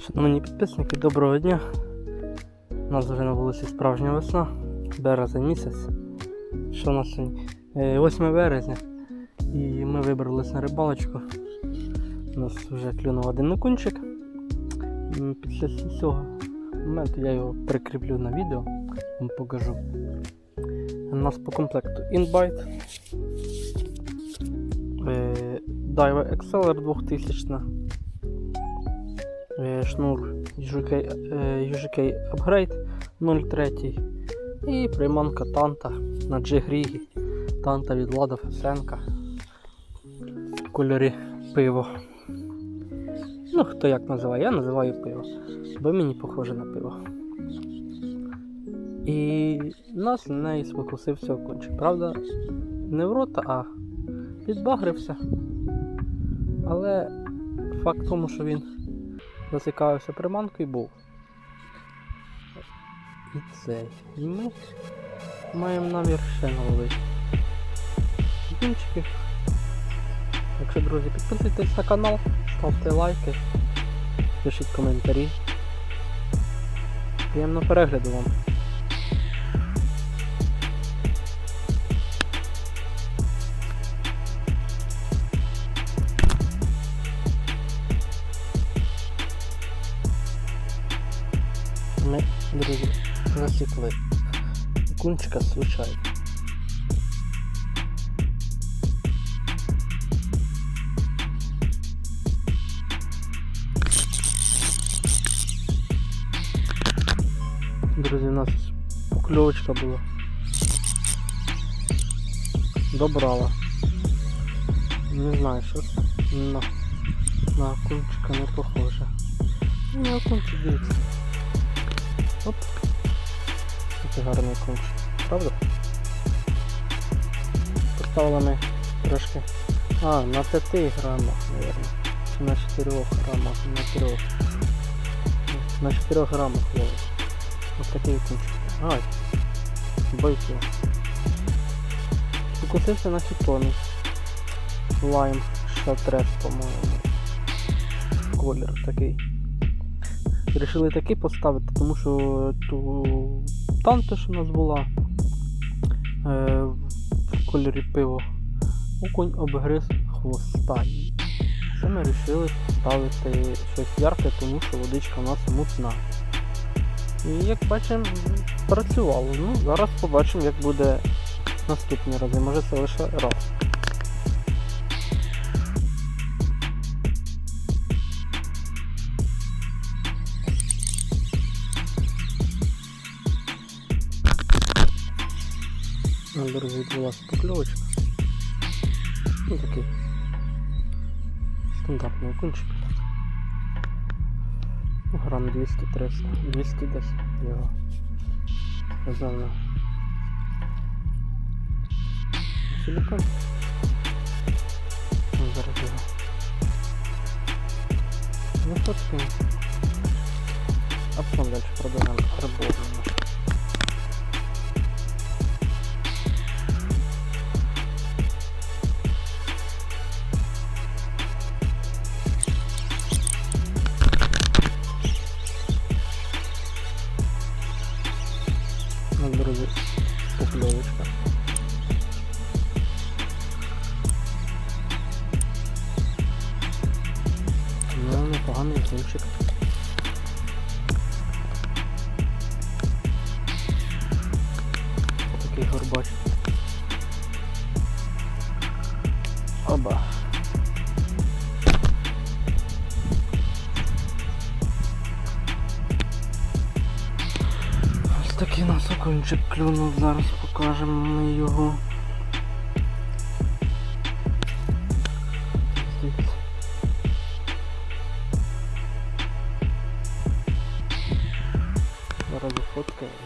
Шановні підписники, доброго дня. У нас вже на вулиці справжня весна, березень місяць. Що у нас сьогодні? Е, 8 березня. І ми вибрались на рибалочку. У нас вже клюнув один окунчик. М, Після цього моменту я його прикріплю на відео, вам покажу. У нас по комплекту Inbite. Е, Dive Exceller 2000 е, шнур UGK, е, Upgrade 03 і приманка Танта на G-Грігі. Танта від Влада Фесенка в кольорі пиво. Ну, хто як називає, я називаю пиво, бо мені похоже на пиво. І нас на неї спокусився окунчик. Правда, не в рота, а підбагрився. Але факт тому, що він зацікавився приманкою був. І цей. І ми маємо намір ще наловити. Кінчики. Якщо, друзі, підписуйтесь на канал, ставте лайки, пишіть коментарі. Приємного перегляду вам. засікли кунчика случайно. Друзі, у нас покльовочка була. Добрала. Не знаю, що це. На, на окунчика не похоже. Ну, на окунчик дивіться. Оп. Гарний конч. Правда? Поставили трошки. А, на 5 грамах, мабуть. На 4 грамах, на 3. На 4 грамах ловить. Ось такий кончик. Ай. Бойки. Покусився на хітони. Лайм шатрес, по-моєму. Колір такий. Рішили такий поставити, тому що ту танту, що в нас була е, в кольорі пиво, окунь обгриз хвоста. Це ми вирішили ставити щось ярке, тому що водичка у нас мутна. І як бачимо, працювало. Ну, зараз побачимо, як буде наступні рази. Може це лише раз. Ну, друзі, відбулася покльовочка. Ну такий стандартний окунчик. Ну, Грам 200-300, 200 десь його. Напевно. Силикон. Ну, зараз його. Ну, фоткаємо. А потім далі продовжуємо риболовлю непоганий кінчик. Такий горбач. Оба. Ось такий нас окунчик клюнув, зараз покажемо ми його. Зараз зафоткаємо.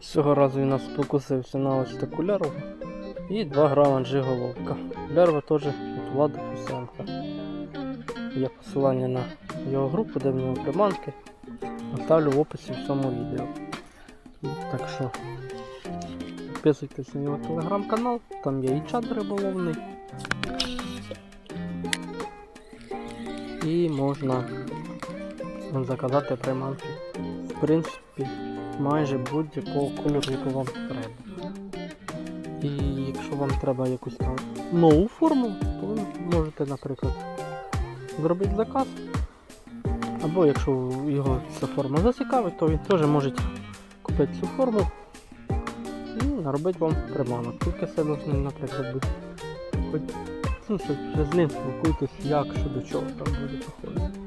Цього разу він нас спокусився на ось таку ляру. І 2 грама джиголовка. Лярва теж Влада Фусенка. Є посилання на його групу, де в нього приманки. Оставлю в описі в цьому відео. Так що підписуйтесь на його телеграм-канал, там є і чат риболовний. І можна заказати приманки. В принципі, майже будь-якого кольору, яку вам треба. І якщо вам треба якусь там нову форму, можете, наприклад, зробити заказ. Або якщо його ця форма зацікавить, то він теж може купити цю форму і наробити вам приманок. Тільки це должны, наприклад, бути. Хоч, ну, вже з ним спілкуйтесь, як, що до чого там буде походити.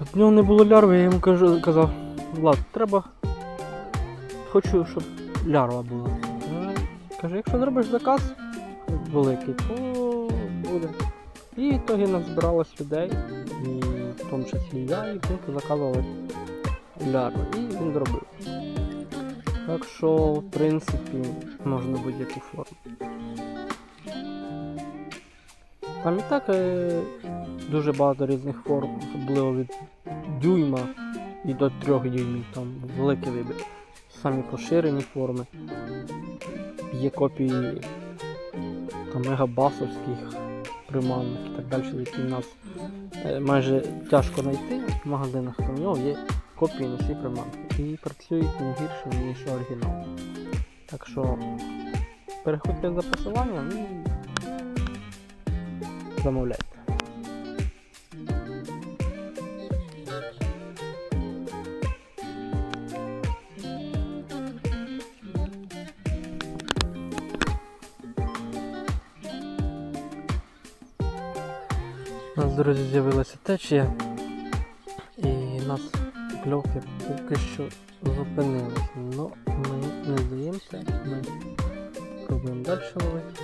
От в нього не було лярви, я йому кажу, казав, Влад, треба. Хочу, щоб лярва була. Ну, Каже, якщо зробиш заказ великий, то буде. І в ітогі назбиралось людей, і в тому числі я, і вони заказували лярву. І він зробив. Так що, в принципі, можна будь-яку форму. Там і так дуже багато різних форм, особливо від дюйма і до 3 дюймів, там великий вибір. Самі поширені форми. Є копії там, мегабасовських приманок і так далі, які в нас е, майже тяжко знайти в магазинах, то в нього є копії на всі приманки. І працюють не гірше, ніж оригінал. Так що переходьте за посиланням і замовляйте. Друзі, з'явилася течія і нас кльовки поки що зупинилися. Но ми не здаємося, ми пробуємо далі ловити.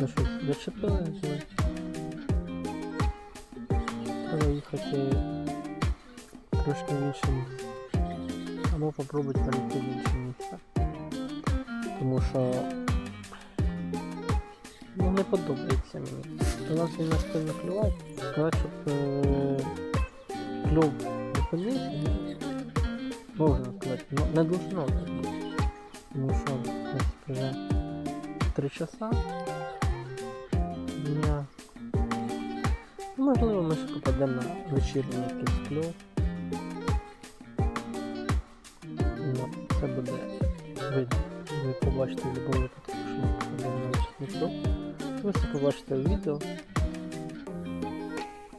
За щось зачепили, але треба їхати трошки в інше. Або попробувати перейти в інше місце. Тому що ну, не подобається мені. У нас він нас сильно клював, сказати, щоб е, клюв зупинився, можна сказати, ну, не должно. Тому що у нас вже 3 часа дня. Можливо, ми ще попадемо на вечірній якийсь клюв. Ну, це буде видно. Ви побачите в будь-якому випадку, що ми вечірній. Ви все побачите в відео.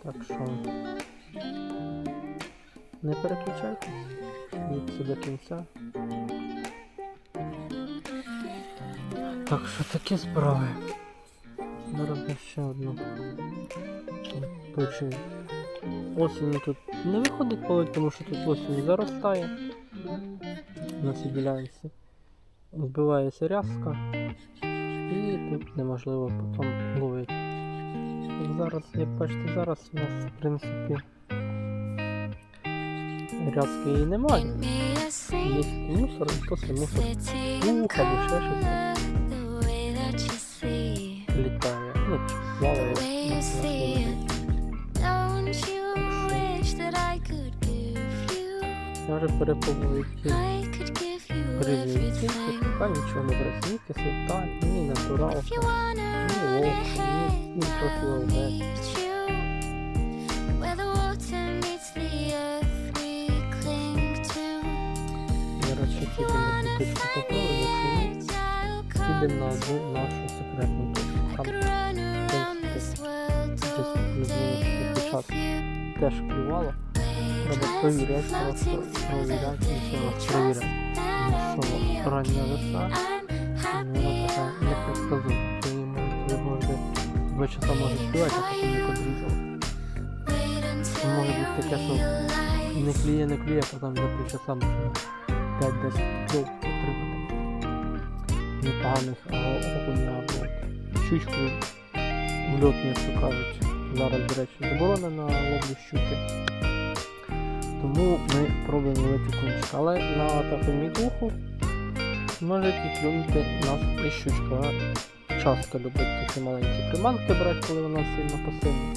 Так що не переключайтесь, дивіться до кінця. Так що такі справи. Зараз ще одну. Точно. Осінню тут не виходить полить, тому що тут осінь заростає. На цій ділянці. Збивається рязка. І тут неможливо потім ловити. Зараз, як бачите, зараз у нас в принципі рязки і немає. Є мусор, то це мусор пух або ще щось літає. Ну, плаває. Я вже перепробую відтінки, поки нічого не брать. Ні кислота, ні натуралка, ні вовк, ні, ОВ. Зараз ще тільки на бутичку попробую, якщо ні, підемо на одну нашу секретну точку. Там, в принципі, десь приблизно такий теж клювало. Треба перевіряти, просто ще перевіряти. Тому що рання весна, вона така її можете, ви можете два часа може співати, а потім не подрізали. Може бути таке, що не клює, не клює, а потім за півчаса можна 5-10 клюв отримати. Непоганих а окуня або щучку в льот, як то кажуть. Зараз, до речі, заборонена ловлю щуки. Тому ми пробуємо ловити кунчика. Але на такому міклуху може і клюнути нас і щучка. Часто любить такі маленькі приманки брати, коли вона сильно пасивна.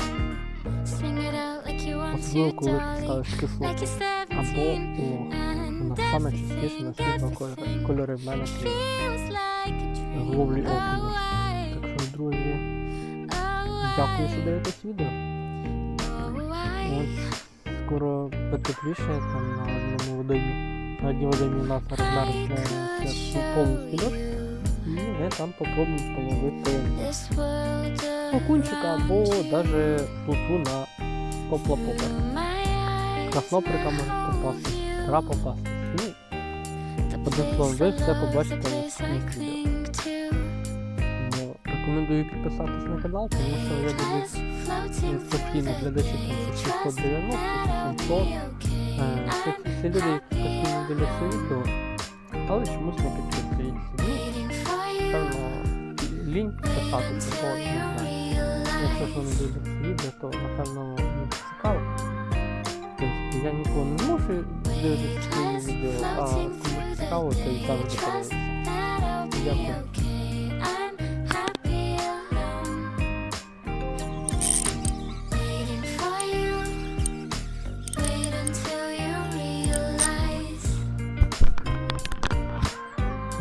Особливо, коли ти ставиш кислоту або лох. Вона саме частіше на світло кольори, кольори в мене ловлі окуня. Так що, друзі, дякую, що дивитесь відео. Ось скоро потепліше там на одному водоймі. На одній водоймі у нас розмерзне повністю льод. І ми там попробуємо половити окунчика або навіть плотву на поплапопер. Красноприка може попасти, гра попасти. Ну, одним словом, ви все побачите наступних відео. Рекомендую підписатись на канал, тому що я дивлюсь постійно глядачі 690, 700. Е, Це всі люди, постійно дивляться відео, але чомусь не підписуються. Ну, певно, лінь писати такого не знаю. Якщо ж вони дивляться відео, то напевно не цікаво. В принципі, я нікого не змушую дивитися свої відео, а кому цікаво, то і завжди подивитися. Дякую.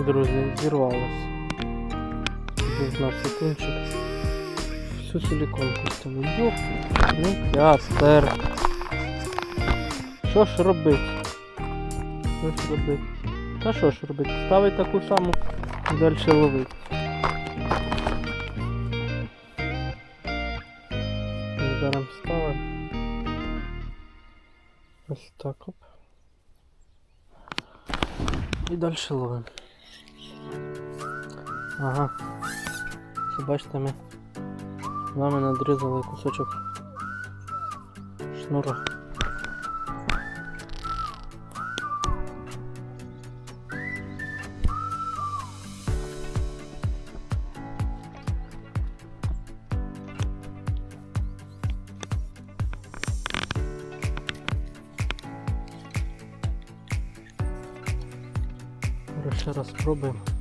Друзі, зірвалося. Без нас секундчик. Всю силиконку встановив. Ну, я стер. Що ж робить? Що ж робить? Та що ж робить? Ставить таку саму і далі ловить. Зараз ставимо. Ось так оп. І далі ловимо. Ага. Це бачите, ми з надрізали кусочок шнура. Ще раз спробуємо.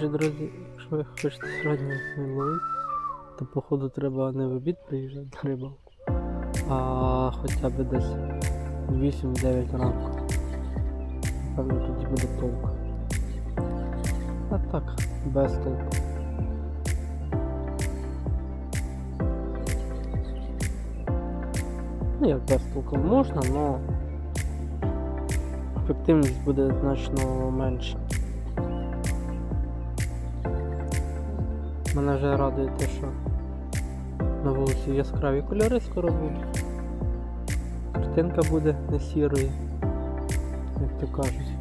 Коротше, друзі, якщо ви хочете сьогодні ловити, то походу треба не в обід приїжджати на рибалку, а хоча б десь 8-9 ранку. Напевно тоді буде толк. А так, без толку. Ну як без толку можна, но ефективність буде значно менша. Мене вже радує те, що на вулиці яскраві кольори скоро будуть. Картинка буде не сірою, як то кажуть.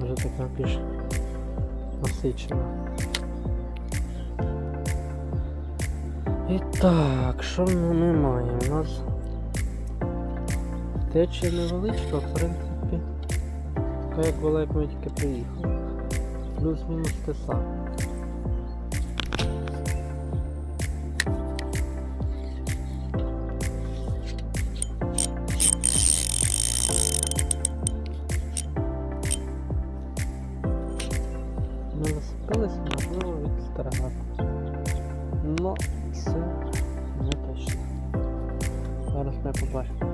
Вже така більш насичена. І так, що ми маємо? У нас течія невеличка, в принципі. Така як була, як ми тільки приїхали. Плюс-мінус те саме. Ми засипилися, можливо, від старого. Но це не точно. Зараз ми побачимо.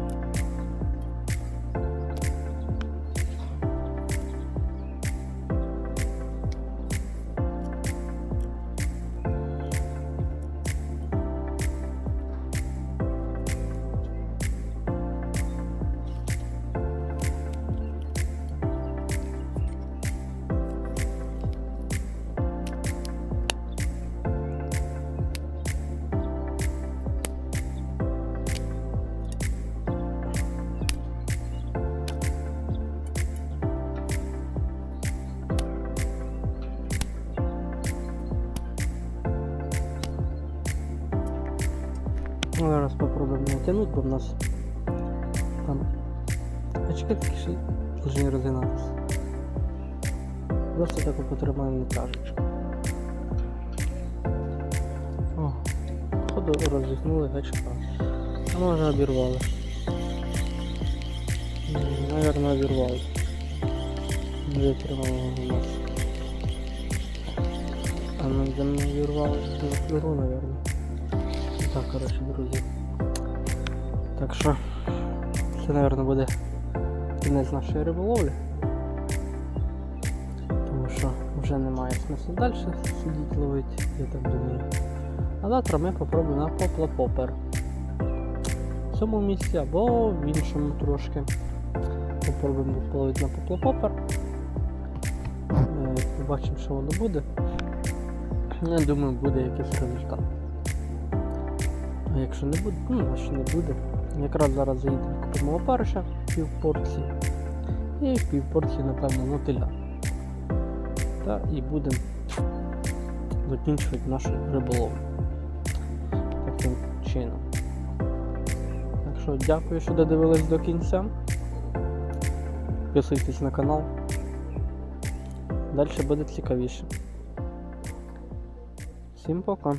Натягнути, бо в нас там очки такі ще повинні розгинатися. Просто таку потримаємо натяжечку. О, походу розігнули гачка. А може обірвали. М, Наверно, обірвали. Не витримало у нас. А ну де ми обірвали? Флюру, наверное. Так, коротше, друзі. Так що це, мабуть, буде кінець нашої риболовлі. Тому що вже немає смислу далі сидіти ловити, я так думаю. А завтра ми попробуємо на поплапопер. В цьому місці або в іншому трошки. Попробуємо половити на поплапопер. Е, Побачимо, що воно буде. Я думаю, буде якийсь результат. А якщо не буде, ну а що не буде. Якраз зараз заїдемо купимо опариша пів порції. І пів порції, напевно, мотиля. Та і будемо закінчувати нашу риболовлю. Таким чином. Так що дякую, що додивились до кінця. Підписуйтесь на канал. Далі буде цікавіше. Всім пока.